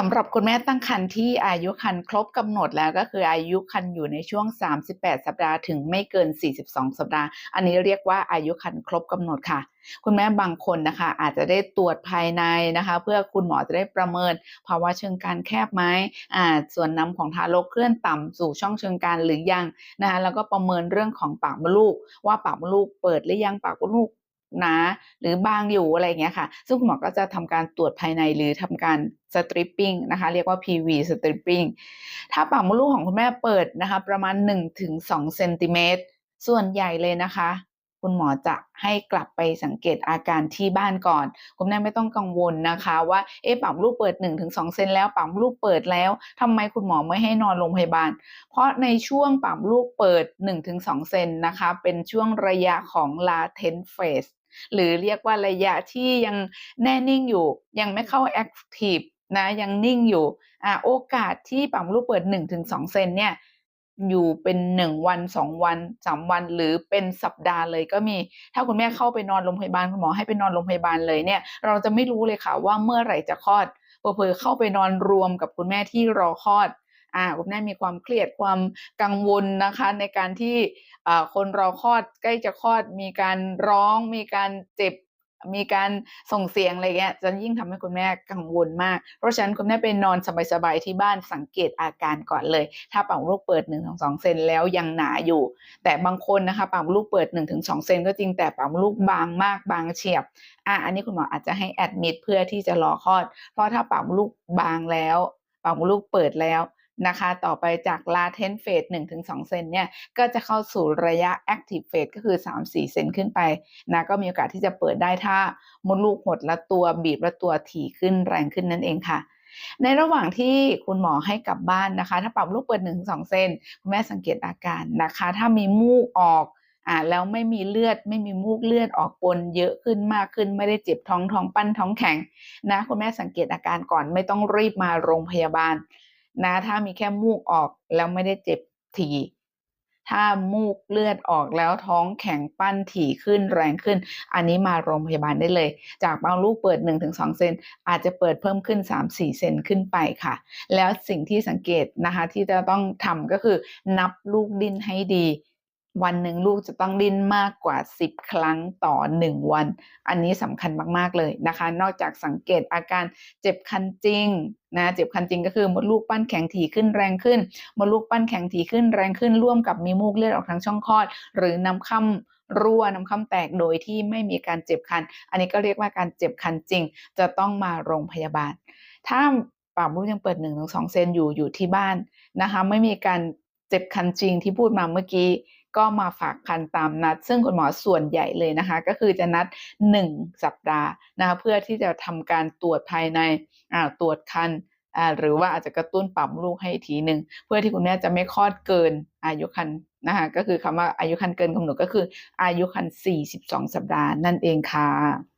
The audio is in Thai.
สำหรับคุณแม่ตั้งครรภ์ที่อายุครรภ์ครบกำหนดแล้วก็คืออายุครรภ์อยู่ในช่วง 38 สัปดาห์ถึงไม่เกิน 42 สัปดาห์ อันนี้เรียกว่าอายุครรภ์ครบกำหนดค่ะ คุณแม่บางคนนะคะ อาจจะได้ตรวจภายในนะคะ เพื่อคุณหมอจะได้ประเมินภาวะเชิงการแคบไหมอ่าส่วนน้ำของทารกเคลื่อนต่ำสู่ช่องเชิงการหรือยังนะคะแล้วก็ประเมินเรื่องของปากมดลูก ว่าปากมดลูกเปิดหรือยังปากมดลูก หนาหรือบางอยู่อะไรเงี้ยค่ะ ซึ่งคุณหมอก็จะทำการตรวจภายในหรือทำการสตริปปิ้งนะคะเรียกว่า PV สตริปปิ้งถ้าปากมดลูกของคุณแม่เปิดนะคะ ประมาณ 1-2เซนติเมตรส่วนใหญ่เลยนะคะ คุณหมอจะให้กลับไปสังเกตอาการที่บ้านก่อน คุณแม่ไม่ต้องกังวลนะคะ ว่าเอ๊ะปากมลูกเปิด1-2เซนแล้วปากมลูกเปิดแล้วทำไมคุณหมอไม่ให้นอนโรงพยาบาล เพราะในช่วงปากมลูกเปิด1-2เซนนะคะ เป็นช่วงระยะของ latent phase หรือเรียกว่าระยะที่ยังแน่นิ่งอยู่ ยังไม่เข้า active นะยังนิ่งอยู่อ่าโอกาสที่ปากมลูกเปิด1-2เซนเนี่ย อยู่เป็น1วัน2วัน3วัน หรือเป็นสัปดาห์เลยก็มี ถ้าคุณแม่เข้าไปนอนโรงพยาบาลคุณหมอให้ไปนอนโรงพยาบาลเลยเนี่ย เราจะไม่รู้เลยค่ะว่าเมื่อไหร่จะคลอดเผลอเข้าไปนอนรวมกับคุณแม่ที่รอคลอดอ่าคุณแม่มีความเครียดความกังวลนะคะ ในการที่อ่าคนรอคลอดใกล้จะคลอดมีการร้องมีการเจ็บ มีการส่งเสียงอะไรเงี้ยจะยิ่งทำให้คุณแม่กังวลมาก เพราะฉะนั้นคุณแม่ไปนอนสบายๆที่บ้านสังเกตอาการก่อนเลย ถ้าปากลูกเปิด1-2เซนแล้วยังหนาอยู่ แต่บางคนนะคะปากลูกเปิด1-2เซนก็จริงแต่ปากลูกบางมากบางเฉียบอะอันนี้คุณหมออาจจะให้แอดมิดเพื่อที่จะรอคลอด เพราะถ้าปากลูกบางแล้วปากลูกเปิดแล้ว นะคะ ต่อไปจาก latent phase 1-2เซนเนี่ย ก็จะเข้าสู่ระยะ active phase ก็คือ 3-4 เซนขึ้นไปนะก็มีโอกาสที่จะเปิดได้ถ้ามดลูกหดและตัวบีบและตัวถี่ขึ้นแรงขึ้นนั่นเองค่ะในระหว่างที่คุณหมอให้กลับบ้านนะคะ ถ้าปรับลูกเปิด1-2เซนคุณแม่สังเกตอาการนะคะ ถ้ามีมูกออกอ่าแล้วไม่มีเลือดไม่มีมูกเลือดออกปนเยอะขึ้นมากขึ้น ไม่ได้เจ็บท้องท้องปั้นท้องแข็งนะคุณแม่สังเกตอาการก่อนไม่ต้องรีบมาโรงพยาบาล นะถ้ามีแค่มูกออกแล้วไม่ได้เจ็บถี่ถ้ามูกเลือดออกแล้วท้องแข็งปั้นถี่ขึ้นแรงขึ้น อันนี้มาโรงพยาบาลได้เลย จากบางลูกเปิด 1-2 เซนอาจจะเปิดเพิ่มขึ้น 3-4 เซนขึ้นไปค่ะ แล้วสิ่งที่สังเกตนะคะที่จะต้องทำก็คือนับลูกดิ้นให้ดี วันหนึ่งลูกจะต้องดิ้นมากกว่า 10 ครั้งต่อ 1 วัน อันนี้สำคัญมากๆเลยนะคะ นอกจากสังเกตอาการเจ็บคันจริงนะเจ็บคันจริงก็คือมดลูกปั้นแข็งถี่ขึ้นแรงขึ้นมดลูกปั้นแข็งถี่ขึ้นแรงขึ้นร่วมกับมีมูกเลือดออกทางช่องคลอด หรือน้ำค่ำรั่วน้ำค่ำแตกโดยที่ไม่มีการเจ็บคัน อันนี้ก็เรียกว่าการเจ็บคันจริง จะต้องมาโรงพยาบาล ถ้าปากมดลูกยังเปิด1-2เซนอยู่อยู่ที่บ้านนะคะ ไม่มีการเจ็บคันจริงที่พูดมาเมื่อกี้ ก็มาฝากคันตามนัด ซึ่งคุณหมอส่วนใหญ่เลยนะคะ ก็คือจะนัด 1 สัปดาห์นะคะเพื่อที่จะทำการตรวจภายในตรวจคันหรือว่าอาจจะกระตุ้นปั๊มลูกให้ทีหนึ่งเพื่อที่คุณแม่จะไม่คลอดเกินอายุคันนะคะก็คือคำว่าอายุคันเกินกำหนดก็คืออายุคัน 42 สัปดาห์นั่นเองค่ะ